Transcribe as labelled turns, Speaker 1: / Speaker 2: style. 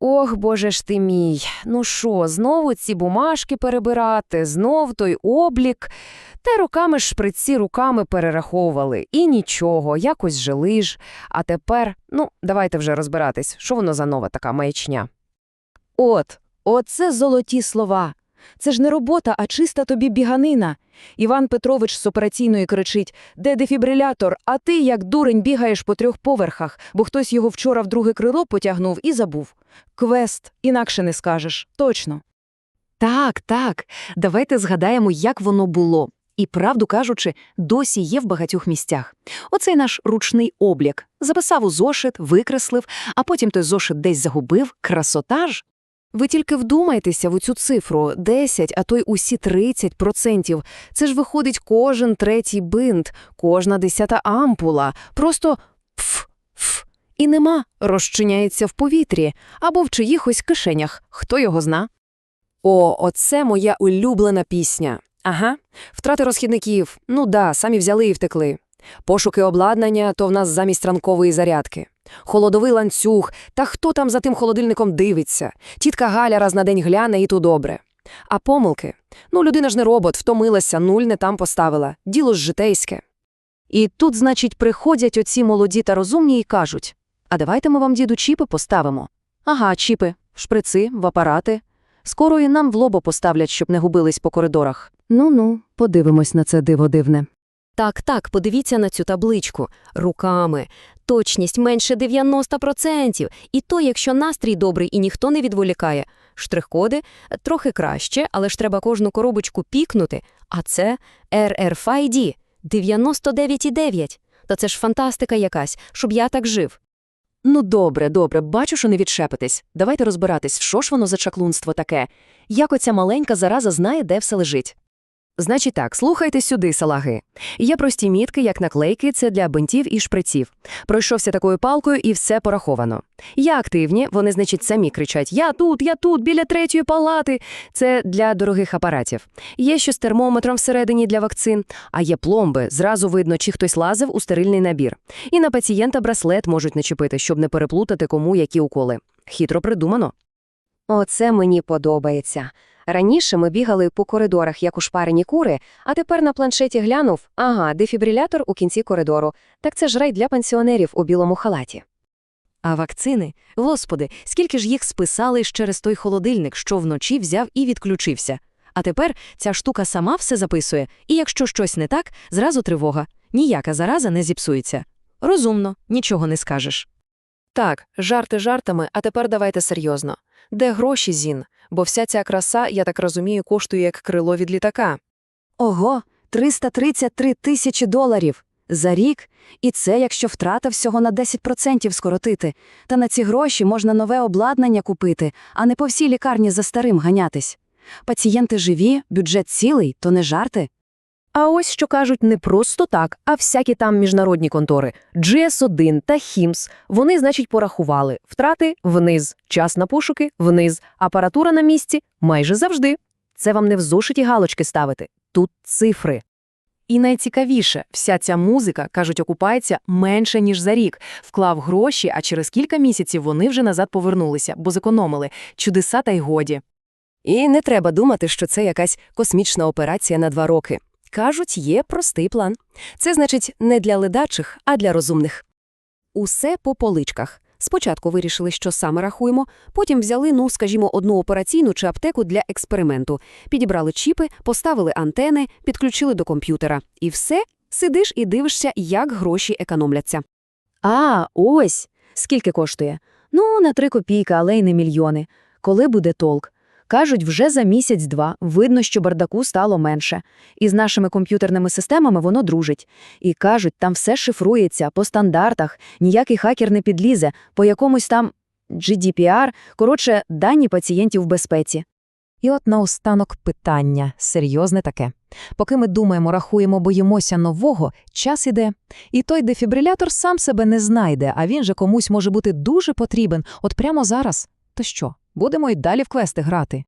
Speaker 1: Ох, боже ж ти мій. Ну що, знову ці бумажки перебирати, знов той облік. Та руками шприці руками перераховували. І нічого, якось жили ж. А тепер, ну, давайте вже розбиратись, що воно за нова така маячня.
Speaker 2: От, оце золоті слова. Це ж не робота, а чиста тобі біганина. Іван Петрович з операційної кричить «Де дефібрилятор? А ти, як дурень, бігаєш по трьох поверхах, бо хтось його вчора в друге крило потягнув і забув. Квест, інакше не скажеш. Точно.
Speaker 3: Так, так. Давайте згадаємо, як воно було. І, правду кажучи, досі є в багатьох місцях. Оцей наш ручний облік. Записав у зошит, викреслив, а потім той зошит десь загубив. Красота ж!
Speaker 1: Ви тільки вдумайтеся в цю цифру – 10, а то й усі 30%. Це ж виходить кожен третій бинт, кожна десята ампула. Просто пф, пф. І нема, розчиняється в повітрі або в чиїхось кишенях. Хто його зна? О, оце моя улюблена пісня. Ага, втрати розхідників. Ну да, самі взяли і втекли. Пошуки обладнання – то в нас замість ранкової зарядки. Холодовий ланцюг, та хто там за тим холодильником дивиться? Тітка Галя раз на день гляне і то добре. А помилки? Ну, людина ж не робот, втомилася, нуль не там поставила. Діло ж житейське.
Speaker 3: І тут, значить, приходять оці молоді та розумні і кажуть, а давайте ми вам, діду, чіпи поставимо. Ага, чіпи, в шприци, в апарати. Скоро і нам в лобо поставлять, щоб не губились по коридорах.
Speaker 2: Ну-ну, подивимось на це диво дивне.
Speaker 4: Так, так, подивіться на цю табличку. Руками. Точність менше 90%. І то, якщо настрій добрий і ніхто не відволікає. Штрих-коди трохи краще, але ж треба кожну коробочку пікнути. А це RRFID 99,9. Та це ж фантастика якась, щоб я так жив.
Speaker 3: Ну добре, добре, бачу, що не відшепитесь. Давайте розбиратись, що ж воно за чаклунство таке. Як оця маленька зараза знає, де все лежить.
Speaker 1: Значить так, слухайте сюди, салаги. Є прості мітки, як наклейки, це для бинтів і шприців. Пройшовся такою палкою і все пораховано. Є активні, вони, значить, самі кричать «Я тут, я тут, біля третьої палати». Це для дорогих апаратів. Є що з термометром всередині для вакцин, а є пломби, зразу видно, чи хтось лазив у стерильний набір. І на пацієнта браслет можуть начепити, щоб не переплутати кому які уколи. Хитро придумано.
Speaker 5: Оце мені подобається. Раніше ми бігали по коридорах, як у шпарені кури, а тепер на планшеті глянув, ага, дефібрилятор у кінці коридору. Так це ж рай для пенсіонерів у білому халаті.
Speaker 4: А вакцини? Господи, скільки ж їх списали через той холодильник, що вночі взяв і відключився. А тепер ця штука сама все записує, і якщо щось не так, зразу тривога. Ніяка зараза не зіпсується. Розумно, нічого не скажеш.
Speaker 1: Так, жарти жартами, а тепер давайте серйозно. Де гроші, Зін? Бо вся ця краса, я так розумію, коштує як крило від літака.
Speaker 2: Ого, 333 тисячі доларів за рік. І це якщо втрата всього на 10% скоротити. Та на ці гроші можна нове обладнання купити, а не по всій лікарні за старим ганятись. Пацієнти живі, бюджет цілий, то не жарти.
Speaker 1: А ось що кажуть не просто так, а всякі там міжнародні контори. GS1 та HIMSS, вони, значить, порахували. Втрати – вниз, час на пошуки – вниз, апаратура на місці – майже завжди. Це вам не в зошиті галочки ставити. Тут цифри. І найцікавіше, вся ця музика, кажуть, окупається менше, ніж за рік. Вклав гроші, а через кілька місяців вони вже назад повернулися, бо зекономили. Чудеса та й годі. І не треба думати, що це якась космічна операція на два роки. Кажуть, є простий план. Це, значить, не для ледачих, а для розумних. Усе по поличках. Спочатку вирішили, що саме рахуємо, потім взяли, ну, скажімо, одну операційну чи аптеку для експерименту, підібрали чіпи, поставили антени, підключили до комп'ютера. І все, сидиш і дивишся, як гроші економляться.
Speaker 2: А, ось. Скільки коштує? Ну, на три копійки, але й не мільйони. Коли буде толк? Кажуть, вже за місяць-два видно, що бардаку стало менше. І з нашими комп'ютерними системами воно дружить. І кажуть, там все шифрується по стандартах, ніякий хакер не підлізе, по якомусь там GDPR, коротше, дані пацієнтів в безпеці.
Speaker 6: І от наостанок питання, серйозне таке. Поки ми думаємо, рахуємо, боїмося нового, час іде. І той дефібрилятор сам себе не знайде, а він же комусь може бути дуже потрібен, от прямо зараз. То що, будемо й далі в квести грати?